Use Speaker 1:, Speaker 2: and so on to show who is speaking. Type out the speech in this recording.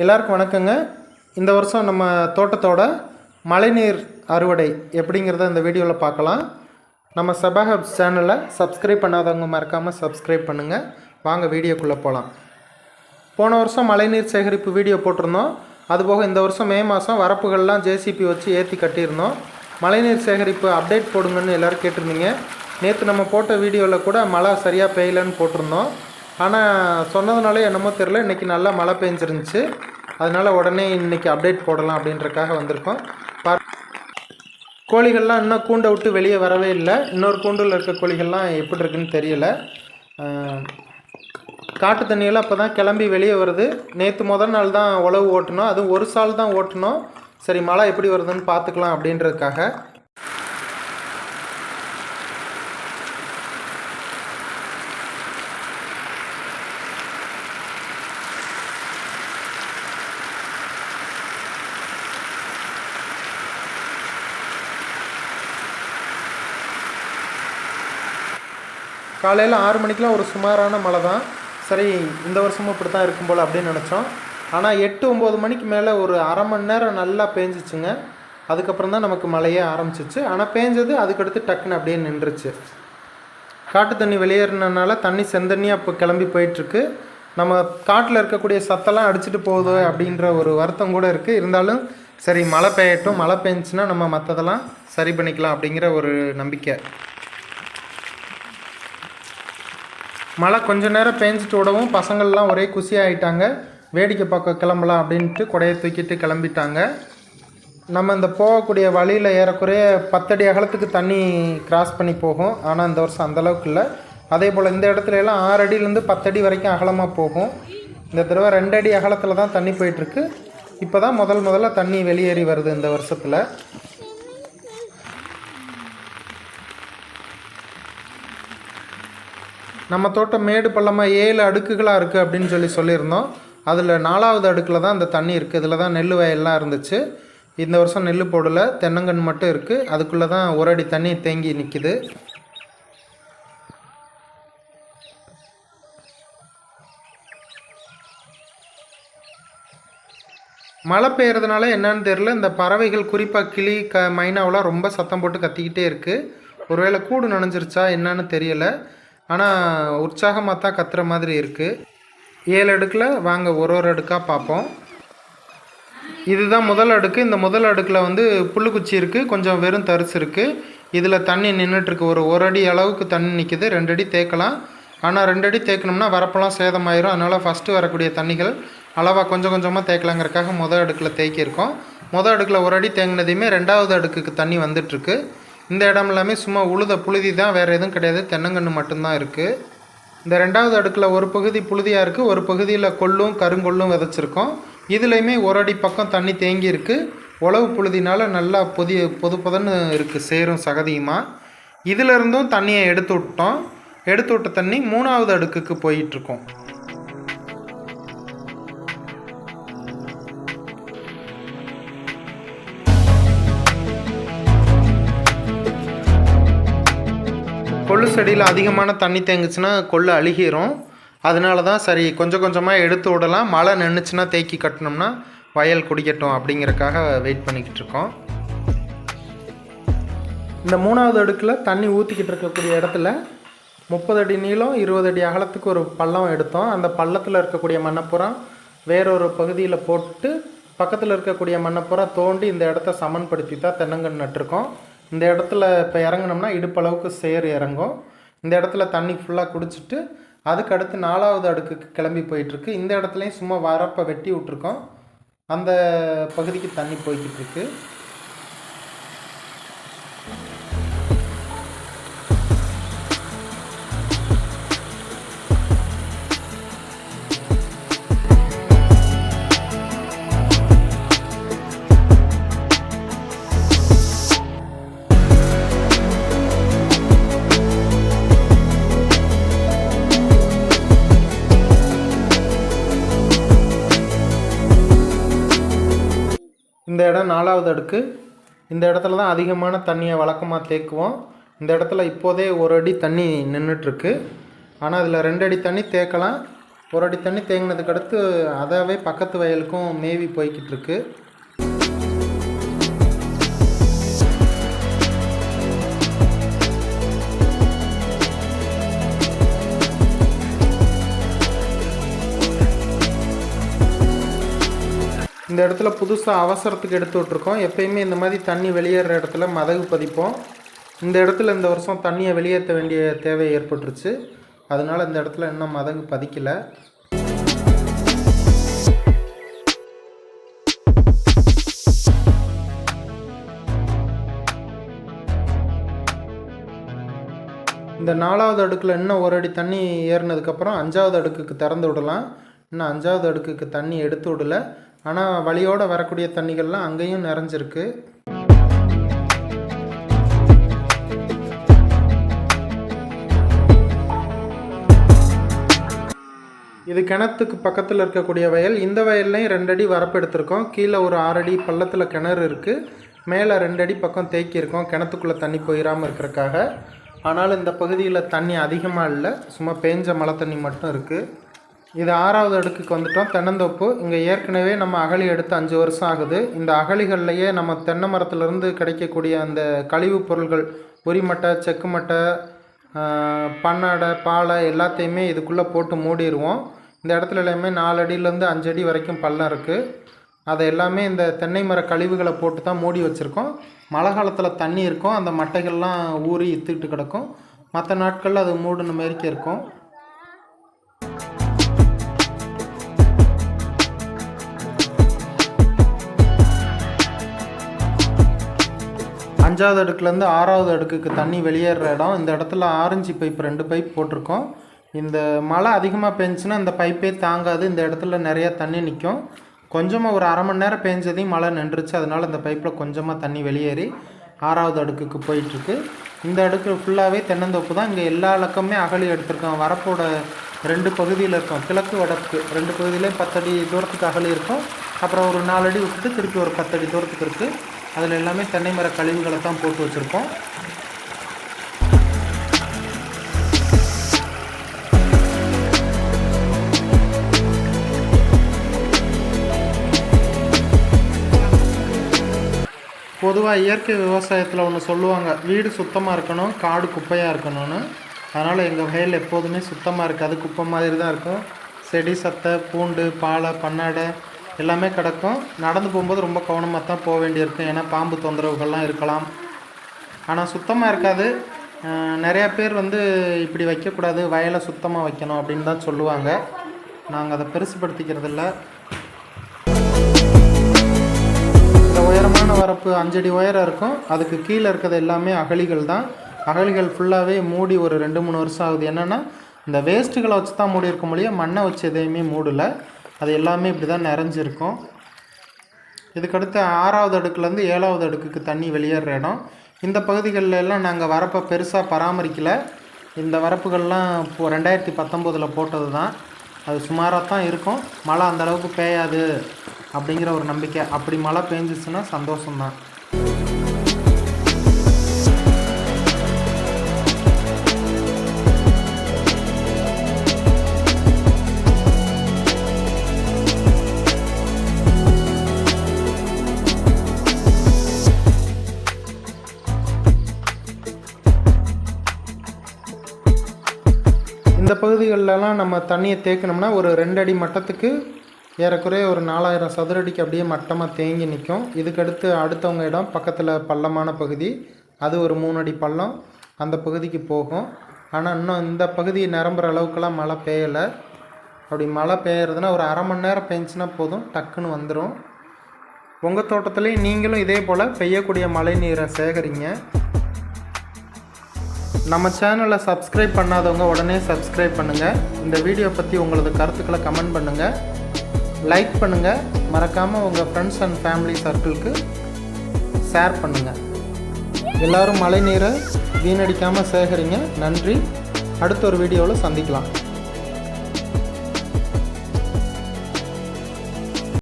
Speaker 1: எல்லாருக்கும் வணக்கங்க. இந்த வருஷம் நம்ம தோட்டத்தோட மழைநீர் அறுவடை எப்படிங்கிறத இந்த வீடியோவில் பார்க்கலாம். நம்ம சபாஹப் சேனலை சப்ஸ்கிரைப் பண்ணாதவங்க மறக்காமல் சப்ஸ்கிரைப் பண்ணுங்கள் வாங்க வீடியோக்குள்ளே போகலாம் போன வருஷம் மழைநீர் சேகரிப்பு வீடியோ போட்டிருந்தோம். அதுபோக இந்த வருஷம் மே மாதம் வரப்புகள்லாம் ஜேசிபி வச்சு ஏற்றி கட்டியிருந்தோம். மழைநீர் சேகரிப்பு அப்டேட் போடுங்கன்னு எல்லோரும் கேட்டிருந்தீங்க. நேற்று நம்ம போட்ட வீடியோவில் கூட மழை சரியாக பெய்யலன்னு போட்டிருந்தோம். ஆனால் சொன்னதுனால என்னமோ தெரில இன்றைக்கி நல்லா மழை பெஞ்சிருந்துச்சு. அதனால் உடனே இன்றைக்கி அப்டேட் போடலாம் அப்படின்றக்காக வந்திருக்கோம். பார் கோழிகள்லாம் இன்னும் கூண்டை விட்டு வெளியே வரவே இல்லை. இன்னொரு கூண்டில் இருக்க கோழிகள்லாம் எப்படி இருக்குன்னு தெரியல. காட்டு தண்ணியெல்லாம் அப்போ தான் கிளம்பி வெளியே வருது. நேற்று முதல் நாள் தான் உழவு ஓட்டணும் அதுவும் ஒரு சால் தான் ஓட்டணும் சரி மழை எப்படி வருதுன்னு பார்த்துக்கலாம் அப்படின்றதுக்காக. காலையில் ஆறு மணிக்கெலாம் ஒரு சுமாரான மழை தான் சரி இந்த வருஷமும் இப்படி தான் இருக்கும் போல் அப்படின்னு நினச்சோம். ஆனால் எட்டு ஒம்பது மணிக்கு மேலே ஒரு அரை மணி நேரம் நல்லா பேஞ்சிச்சுங்க. அதுக்கப்புறம் தான் நமக்கு மழையே ஆரம்பிச்சிச்சு. ஆனால் பேஞ்சது அதுக்கடுத்து டக்குன்னு அப்படியே நின்றுச்சு. காட்டு தண்ணி வெளியேறினனால தண்ணி செந்தண்ணியாக இப்போ கிளம்பி போயிட்டுருக்கு. நம்ம காட்டில் இருக்கக்கூடிய சத்தெல்லாம் அடிச்சிட்டு போகுது அப்படின்ற ஒரு வருத்தம் கூட இருக்குது இருந்தாலும் சரி மழை பெய்யட்டும். மழை பெஞ்சுன்னா நம்ம மற்றதெல்லாம் சரி பண்ணிக்கலாம் அப்படிங்கிற ஒரு நம்பிக்கை. மழை கொஞ்ச நேரம் பேஞ்சிட்டு விடவும் பசங்கள்லாம் ஒரே குசியாகிட்டாங்க வேடிக்கை பார்க்க கிளம்பலாம் அப்படின்ட்டு குடையை தூக்கிட்டு கிளம்பிட்டாங்க. நம்ம இந்த போகக்கூடிய வழியில் ஏறக்குறைய பத்தடி அகலத்துக்கு தண்ணி கிராஸ் பண்ணி போகும். ஆனால் இந்த வருஷம் அந்தளவுக்கு இல்லை. அதே போல் இந்த இடத்துல எல்லாம் ஆறு அடியிலேருந்து பத்தடி வரைக்கும் அகலமாக போகும். இந்த தடவை ரெண்டு அடி அகலத்தில் தான் தண்ணி போயிட்டுருக்கு இப்போ தான் முதல் முதல்ல தண்ணி வெளியேறி வருது இந்த வருஷத்தில். நம்ம தோட்டம் மேடு பள்ளமாக ஏழு அடுக்குகளாக இருக்குது அப்படின்னு சொல்லி சொல்லியிருந்தோம். அதில் நாலாவது அடுக்கில் தான் அந்த தண்ணி இருக்குது இதில் தான் நெல் வயல்லாம் இருந்துச்சு. இந்த வருஷம் நெல் போடலை. தென்னங்கன்று மட்டும் இருக்குது அதுக்குள்ளே தான் ஒரு அடி தண்ணி தேங்கி நிற்கிது மழை பெய்யறதுனால என்னன்னு தெரில இந்த பறவைகள் குறிப்பாக கிளி க மைனாவெலாம் ரொம்ப சத்தம் போட்டு கத்திக்கிட்டே இருக்குது ஒருவேளை கூடு நனைஞ்சிருச்சா என்னன்னு தெரியலை. ஆனால் உற்சாகமாக தான் கத்துற மாதிரி இருக்குது ஏழு அடுக்கில் வாங்க ஒரு ஒரு அடுக்காக பார்ப்போம் இதுதான் முதல் அடுக்கு. இந்த முதல் அடுக்கில் வந்து புல்லுக்குச்சி இருக்குது கொஞ்சம் வெறும் தரிசு இருக்குது இதில் தண்ணி நின்றுட்டுருக்கு ஒரு ஒரு அடி அளவுக்கு தண்ணி நிற்கிது ரெண்டு அடி தேக்கலாம். ஆனால் ரெண்டு அடி தேக்கணும்னா வரப்பெல்லாம் சேதமாயிரும். அதனால் ஃபஸ்ட்டு வரக்கூடிய தண்ணிகள் அளவாக கொஞ்சம் கொஞ்சமாக தேக்கலாங்கிறக்காக முதல் அடுக்கில் தேக்கியிருக்கோம். முதல் அடுக்கில் ஒரு அடி தேங்கினதையுமே ரெண்டாவது அடுக்குக்கு தண்ணி வந்துட்டுருக்கு. இந்த இடம் எல்லாமே சும்மா உழுத புழுதி தான் வேறு எதுவும் கிடையாது. தென்னங்கன்று மட்டும்தான் இருக்குது இந்த ரெண்டாவது அடுக்கில் ஒரு பகுதி புழுதியாக இருக்குது ஒரு பகுதியில் கொள்ளும் கருங்கொள்ளும் விதைச்சிருக்கோம். இதுலேயுமே ஒரு அடி பக்கம் தண்ணி தேங்கி இருக்குது உழவு புழுதினால நல்லா பொதி பொது பொதுன்னு இருக்குது சேரும் சகதியுமாக இதிலிருந்தும் தண்ணியை எடுத்து விட்டோம். எடுத்து விட்ட தண்ணி மூணாவது அடுக்குக்கு போயிட்டுருக்கோம் செடியில் அதிகமான தண்ணி தேங்குச்சுன்னா கொள்ளு அழுகிரும். அதனால தான் சரி கொஞ்சம் கொஞ்சமாக எடுத்து விடலாம். மழை நின்றுச்சுன்னா தேக்கி கட்டினோம்னா வயல் குடிக்கட்டும் அப்படிங்கிறக்காக வெயிட் பண்ணிக்கிட்டு இருக்கோம். இந்த மூணாவது அடுக்கில் தண்ணி ஊற்றிக்கிட்டு இருக்கக்கூடிய இடத்துல முப்பது அடி நீளம் இருபது அடி அகலத்துக்கு ஒரு பள்ளம் எடுத்தோம். அந்த பள்ளத்தில் இருக்கக்கூடிய மண்ணப்புறம் வேறொரு பகுதியில் போட்டு பக்கத்தில் இருக்கக்கூடிய மண்ணப்புறம் தோண்டி இந்த இடத்த சமன்படுத்தி தான் தென்னங்கன்று நட்டிருக்கோம். இந்த இடத்துல இப்போ இறங்குனோம்னா இடுப்பளவுக்கு சேர் இறங்கும். இந்த இடத்துல தண்ணி ஃபுல்லாக குடிச்சிட்டு அதுக்கு அடுத்து நாலாவது அடுக்குக்கு கிளம்பி போயிட்டுருக்கு. இந்த இடத்துலையும் சும்மா வரப்பை வெட்டி விட்ருக்கோம் அந்த பகுதிக்கு தண்ணி போய்கிட்டு இருக்குது நாலாவது அடுக்கு. இந்த இடத்துல தான் அதிகமான தண்ணியை வழக்கமாக தேக்குவோம். இந்த இடத்துல இப்போதே ஒரு அடி தண்ணி நின்றுட்டுருக்கு ஆனால் அதில் ரெண்டு அடி தண்ணி தேக்கலாம். ஒரு அடி தண்ணி தேங்கினதுக்கு அடுத்து அதாவே பக்கத்து வயலுக்கும் மேவி போய்கிட்டுருக்கு. இந்த இடத்துல புதுசாக அவசரத்துக்கு எடுத்து விட்ருக்கோம் எப்பயுமே இந்த மாதிரி தண்ணி வெளியேற இடத்துல மதகு பதிப்போம். இந்த இடத்துல இந்த வருஷம் தண்ணியை வெளியேற்ற வேண்டிய தேவை ஏற்பட்டுருச்சு. அதனால் இந்த இடத்துல இன்னும் மதகு பதிக்கலை. இந்த நாலாவது அடுக்கில் இன்னும் ஒரு அடி தண்ணி ஏறினதுக்கப்புறம் அஞ்சாவது அடுக்குக்கு திறந்து விடலாம். இன்னும் அஞ்சாவது அடுக்குக்கு தண்ணி எடுத்து விடல. ஆனால் வழியோடு வரக்கூடிய தண்ணிகள்லாம் அங்கேயும் நிறைஞ்சிருக்கு. இது கிணத்துக்கு பக்கத்தில் இருக்கக்கூடிய வயல். இந்த வயல்லையும் ரெண்டடி வரப்பு எடுத்திருக்கோம் கீழே ஒரு ஆறடி பள்ளத்தில் கிணறு இருக்குது மேலே ரெண்டடி பக்கம் தேக்கியிருக்கோம் கிணத்துக்குள்ளே தண்ணி போயிடாமல் இருக்கிறக்காக. ஆனால் இந்த பகுதியில் தண்ணி அதிகமாக இல்லை. சும்மா பேஞ்ச மழை தண்ணி மட்டும் இருக்குது இது ஆறாவது அடுக்குக்கு வந்துட்டோம். தென்னந்தோப்பு. இங்கே ஏற்கனவே நம்ம அகழி எடுத்து அஞ்சு வருஷம் ஆகுது. இந்த அகழிகள்லையே நம்ம தென்னை மரத்துலேருந்து கிடைக்கக்கூடிய அந்த கழிவுப் பொருள்கள் பொறிமட்டை செக்கு மட்டை பண்ணாடை பாலை எல்லாத்தையுமே இதுக்குள்ளே போட்டு மூடிடுவோம் இந்த இடத்துல எல்லாமே நாலு அடியிலேருந்து அஞ்சு அடி வரைக்கும் பள்ளம் இருக்குது அதை எல்லாமே இந்த தென்னை மர கழிவுகளை போட்டு தான் மூடி வச்சுருக்கோம். மழை காலத்தில் தண்ணி இருக்கும். அந்த மட்டைகள்லாம் ஊறி இத்துக்கிட்டு கிடக்கும். மற்ற நாட்களில் அது மூடின மாரிக்கே இருக்கும். அஞ்சாவது அடுக்குலேருந்து ஆறாவது அடுக்குக்கு தண்ணி வெளியேற இடம். இந்த இடத்துல ஆரஞ்சு பைப் ரெண்டு பைப் போட்டிருக்கோம். இந்த மழை அதிகமாக பெஞ்சுன்னா இந்த பைப்பே தாங்காது. இந்த இடத்துல நிறையா தண்ணி நிற்கும். கொஞ்சமாக ஒரு அரை மணி நேரம் பெஞ்சதையும் மழை நின்றுச்சு. அதனால் இந்த பைப்பில் கொஞ்சமாக தண்ணி வெளியேறி ஆறாவது அடுக்குக்கு போயிட்டுருக்கு. இந்த அடுக்கு ஃபுல்லாகவே தென்னந்தோப்பு தான். இங்கே எல்லா இலக்கமே அகழி எடுத்திருக்கோம். வரப்போட ரெண்டு பகுதியில் இருக்கும். கிழக்கு வடக்கு ரெண்டு பகுதியிலையும் பத்தடி தூரத்துக்கு அகழி இருக்கும். அப்புறம் ஒரு நாலு அடி விட்டுட்டு திருப்பி ஒரு பத்தடி தூரத்துக்கு இருக்குது அதில் எல்லாமே தென்னை மர கழிவுகளை தான் போட்டு வச்சுருக்கோம். பொதுவாக இயற்கை விவசாயத்தில் ஒன்று சொல்லுவாங்க வீடு சுத்தமாக இருக்கணும் காடு குப்பையாக இருக்கணும்னு. அதனால் எங்கள் வயல் எப்போதுமே சுத்தமாக இருக்காது குப்பை மாதிரி தான் இருக்கும். செடி சத்தை பூண்டு பாலை பண்ணாடை எல்லாமே கிடக்கும். நடந்து போகும்போது ரொம்ப கவனமாக தான் போக வேண்டியிருக்கும். ஏன்னா பாம்பு தொந்தரவுகள்லாம் இருக்கலாம். ஆனால் சுத்தமாக இருக்காது. நிறையா பேர் வந்து இப்படி வைக்கக்கூடாது வயலை சுத்தமாக வைக்கணும் அப்படின்னு தான் சொல்லுவாங்க. நாங்கள் அதை பெருசுப்படுத்திக்கிறது இல்லை இந்த உயரமான வரப்பு அஞ்சடி உயரம் இருக்கும். அதுக்கு கீழே இருக்கிறது எல்லாமே அகழிகள் தான். அகழிகள் ஃபுல்லாகவே மூடி ஒரு ரெண்டு மூணு வருஷம் ஆகுது. என்னென்னா இந்த வேஸ்ட்டுகளை வச்சு தான் மூடி இருக்க முடியும். மண்ணை வச்சு எதையுமே மூடலை. அது எல்லாமே இப்படி தான் நிறைஞ்சிருக்கும். இதுக்கடுத்து ஆறாவது அடுக்குலேருந்து ஏழாவது அடுக்குக்கு தண்ணி வெளியேற இடம். இந்த பகுதிகளில் எல்லாம் நாங்கள் வரப்பை பெருசாக பராமரிக்கலை. இந்த வரப்புகள்லாம் இப்போ ரெண்டாயிரத்தி பத்தொம்போதில் போட்டது தான் அது சுமாராக தான் இருக்கும். மழை அந்தளவுக்கு பெய்யாது அப்படிங்கிற ஒரு நம்பிக்கை. அப்படி மழை பெஞ்சிச்சுன்னா சந்தோஷம்தான். இந்த பகுதிகளெலாம் நம்ம தண்ணியை தேக்கணும்னா ஒரு ரெண்டு அடி மட்டத்துக்கு ஏறக்குறைய ஒரு நாலாயிரம் சதுரடிக்கு அப்படியே மட்டமாக தேங்கி நிற்கும் இதுக்கடுத்து அடுத்தவங்க இடம் பக்கத்தில் பள்ளமான பகுதி. அது ஒரு மூணு அடி பள்ளம். அந்த பகுதிக்கு போகும். ஆனால் இன்னும் இந்த பகுதி நிரம்புற அளவுக்குலாம் மழை பெய்யலை. அப்படி மழை பெய்யறதுனா ஒரு அரை மணி நேரம் பெஞ்சுன்னா போதும் டக்குன்னு வந்துடும் உங்கள் தோட்டத்துலேயும் நீங்களும் இதே போல் பெய்யக்கூடிய மழை நீரை சேகரிங்க. நம்ம சேனலை சப்ஸ்கிரைப் பண்ணாதவங்க உடனே சப்ஸ்கிரைப் பண்ணுங்கள் இந்த வீடியோ பற்றி உங்களது கருத்துக்களை கமெண்ட் பண்ணுங்கள் லைக் பண்ணுங்கள் மறக்காமல் உங்கள் ஃப்ரெண்ட்ஸ் அண்ட் ஃபேமிலி சர்க்கிளுக்கு ஷேர் பண்ணுங்கள் எல்லோரும் மழை நீரை வீணடிக்காமல் சேகரிங்க. நன்றி. அடுத்த ஒரு வீடியோவில் சந்திக்கலாம்.